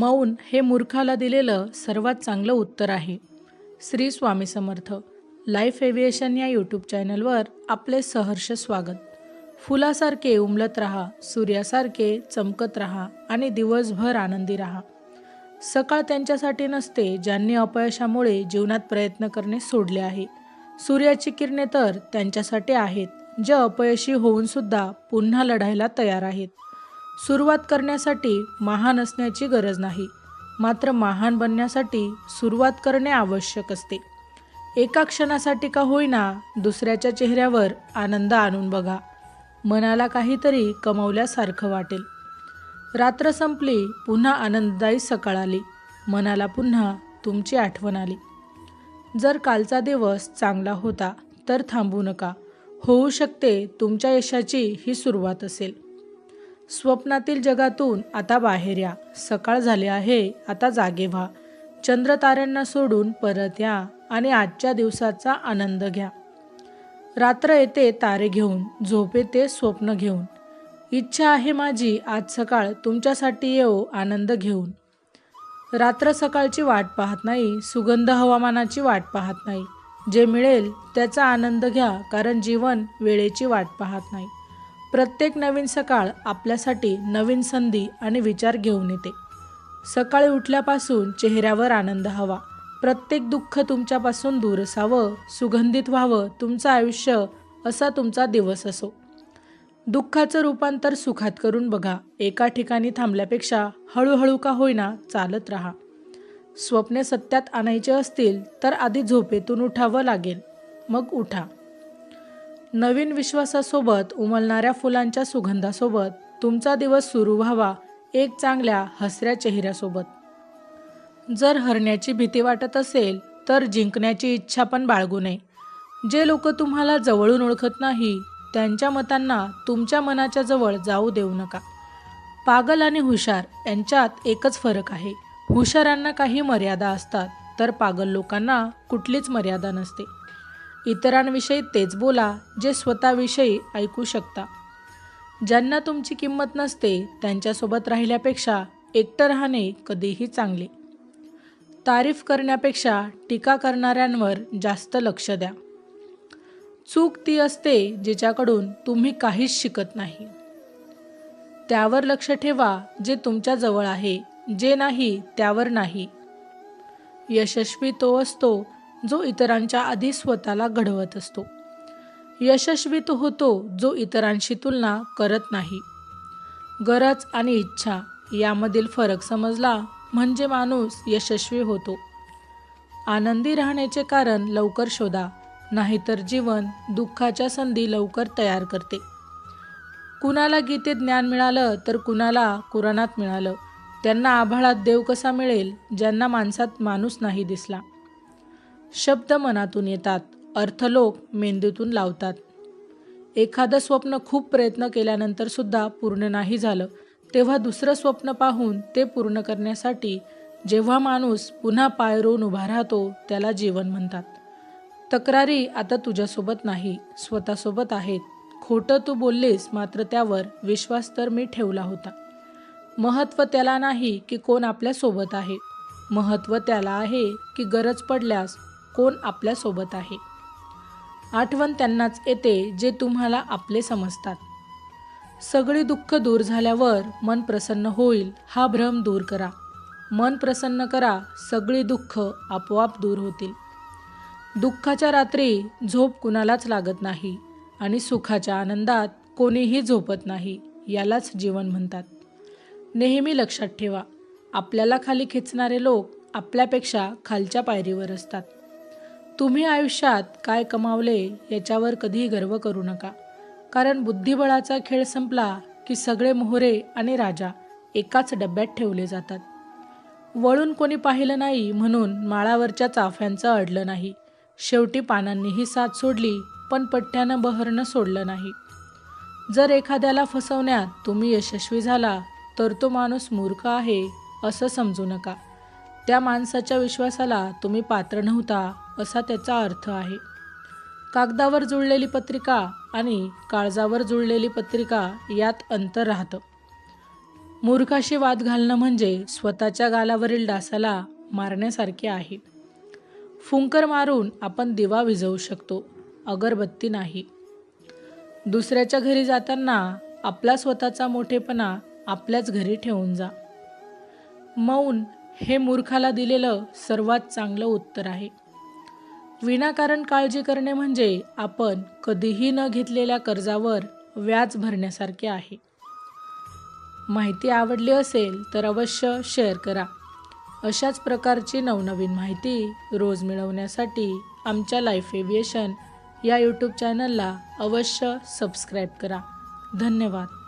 मौन हे मूर्खाला दिलेलं सर्वात चांगलं उत्तर आहे. श्री स्वामी समर्थ लाईफ एव्हिएशन या यूट्यूब चॅनलवर आपले सहर्ष स्वागत. फुलासारखे उमलत राहा सूर्यासारखे चमकत राहा आणि दिवसभर आनंदी राहा. सकाळ त्यांच्यासाठी नसते ज्यांनी अपयशामुळे जीवनात प्रयत्न करणे सोडले आहे. सूर्याची किरणे तर त्यांच्यासाठी आहेत जे अपयशी होऊन सुद्धा पुन्हा लढायला तयार आहेत. सुरुवात करण्यासाठी महान असण्याची गरज नाही. मात्र महान बनण्यासाठी सुरुवात करणे आवश्यक असते. एका क्षणासाठी का होईना दुसऱ्याच्या चेहऱ्यावर आनंद आणून बघा. मनाला काहीतरी कमवल्यासारखं वाटेल. रात्र संपली पुन्हा आनंददायी सकाळ आली. मनाला पुन्हा तुमची आठवण आली. जर कालचा दिवस चांगला होता तर थांबू नका. होऊ शकते तुमच्या यशाची ही सुरुवात असेल. स्वप्नातील जगातून आता बाहेर या. सकाळ झाली आहे आता जागे व्हा. चंद्रताऱ्यांना सोडून परत या आणि आजच्या दिवसाचा आनंद घ्या. रात्र येते तारे घेऊन झोपे ते स्वप्न घेऊन. इच्छा आहे माझी आज सकाळ तुमच्यासाठी येऊ आनंद घेऊन. रात्र सकाळची वाट पाहत नाही सुगंध हवामानाची वाट पाहत नाही. जे मिळेल त्याचा आनंद घ्या कारण जीवन वेळेची वाट पाहत नाही. प्रत्येक नवीन सकाळ आपल्यासाठी नवीन संधी आणि विचार घेऊन येते. सकाळी उठल्यापासून चेहऱ्यावर आनंद हवा. प्रत्येक दुःख तुमच्यापासून दूर असावं सुगंधित व्हावं तुमचं आयुष्य असा तुमचा दिवस असो. दुःखाचं रूपांतर सुखात करून बघा. एका ठिकाणी थांबल्यापेक्षा हळूहळू का होईना चालत राहा. स्वप्ने सत्यात आणायचे असतील तर आधी झोपेतून उठावं लागेल. मग उठा. नवीन विश्वासासोबत उमलणाऱ्या फुलांच्या सुगंधासोबत तुमचा दिवस सुरू व्हावा एक चांगल्या हसऱ्या चेहऱ्यासोबत. जर हरण्याची भीती वाटत असेल तर जिंकण्याची इच्छा पण बाळगू नये. जे लोक तुम्हाला जवळून ओळखत नाही त्यांच्या मतांना तुमच्या मनाच्या जवळ जाऊ देऊ नका. पागल आणि हुशार यांच्यात एकच फरक आहे. हुशारांना काही मर्यादा असतात तर पागल लोकांना कुठलीच मर्यादा नसते. इतरांविषयी तेच बोला जे स्वतःविषयी ऐकू शकता. ज्यांना तुमची किंमत नसते त्यांच्यासोबत राहिल्यापेक्षा एकटं राहणे कधीही चांगले. तारीफ करण्यापेक्षा टीका करणाऱ्यांवर जास्त लक्ष द्या. चूक ती असते जिच्याकडून तुम्ही काहीच शिकत नाही. त्यावर लक्ष ठेवा जे तुमच्या जवळ आहे जे नाही त्यावर नाही. यशस्वी तो असतो जो इतरांच्या आधी स्वतःला घडवत असतो. यशस्वी तो होतो जो इतरांशी तुलना करत नाही. गरज आणि इच्छा यामधील फरक समजला म्हणजे माणूस यशस्वी होतो. आनंदी राहण्याचे कारण लवकर शोधा नाहीतर जीवन दुःखाच्या संधी लवकर तयार करते. कुणाला गीतेत ज्ञान मिळालं तर कुणाला कुराणात मिळालं. त्यांना आभाळात देव कसा मिळेल ज्यांना माणसात माणूस नाही दिसला. शब्द मनातून येतात. अर्थलोक मेंदूतून लावतात. एखादं स्वप्न खूप प्रयत्न केल्यानंतर सुद्धा पूर्ण नाही झालं तेव्हा दुसरं स्वप्न पाहून ते पूर्ण करण्यासाठी जेव्हा माणूस पुन्हा पाय रोवून उभा राहतो त्याला जीवन म्हणतात. तक्रारी आता तुझ्यासोबत नाही स्वतःसोबत आहेत. खोटं तू बोललीस मात्र त्यावर विश्वास तर मी ठेवला होता. महत्त्व त्याला नाही की कोण आपल्यासोबत आहे. महत्त्व त्याला आहे की गरज पडल्यास कोण आपल्यासोबत आहे. आठवण त्यांनाच येते जे तुम्हाला आपले समजतात. सगळी दुःख दूर झाल्यावर मन प्रसन्न होईल हा भ्रम दूर करा. मन प्रसन्न करा सगळी दुःख आपोआप दूर होतील. दुःखाच्या रात्री झोप कुणालाच लागत नाही आणि सुखाच्या आनंदात कोणीही झोपत नाही यालाच जीवन म्हणतात. नेहमी लक्षात ठेवा आपल्याला खाली खेचणारे लोक आपल्यापेक्षा खालच्या पायरीवर असतात. तुम्ही आयुष्यात काय कमावले याच्यावर कधीही गर्व करू नका. कारण बुद्धिबळाचा खेळ संपला की सगळे मोहरे आणि राजा एकाच डब्यात ठेवले जातात. वळून कोणी पाहिलं नाही म्हणून माळावरच्या चाफ्यांचं अडलं नाही. शेवटी पानांनीही साथ सोडली पण पट्ट्यानं बहरणं सोडलं नाही. जर एखाद्याला फसवण्यात तुम्ही यशस्वी झाला तर तो माणूस मूर्ख आहे असं समजू नका. त्या माणसाच्या विश्वासाला तुम्ही पात्र नव्हता असा त्याचा अर्थ आहे. कागदावर जुळलेली पत्रिका आणि काळजावर जुळलेली पत्रिका यात अंतर राहतं. मूर्खाशी वाद घालणं म्हणजे स्वतःच्या गालावरील डासाला मारण्यासारखे आहे. फुंकर मारून आपण दिवा विझवू शकतो अगरबत्ती नाही. दुसऱ्याच्या घरी जाताना आपला स्वतःचा मोठेपणा आपल्याच घरी ठेवून जा. मौन हे मूर्खाला दिलेलं सर्वात चांगलं उत्तर आहे. विनाकारण काळजी करणे म्हणजे आपण कधीही न घेतलेल्या कर्जावर व्याज भरण्यासारखे आहे. माहिती आवडली असेल तर अवश्य शेअर करा. अशाच प्रकारची नवनवीन माहिती रोज मिळवण्यासाठी आमच्या लाईफ एव्हिएशन या यूट्यूब चॅनलला अवश्य सबस्क्राईब करा. धन्यवाद.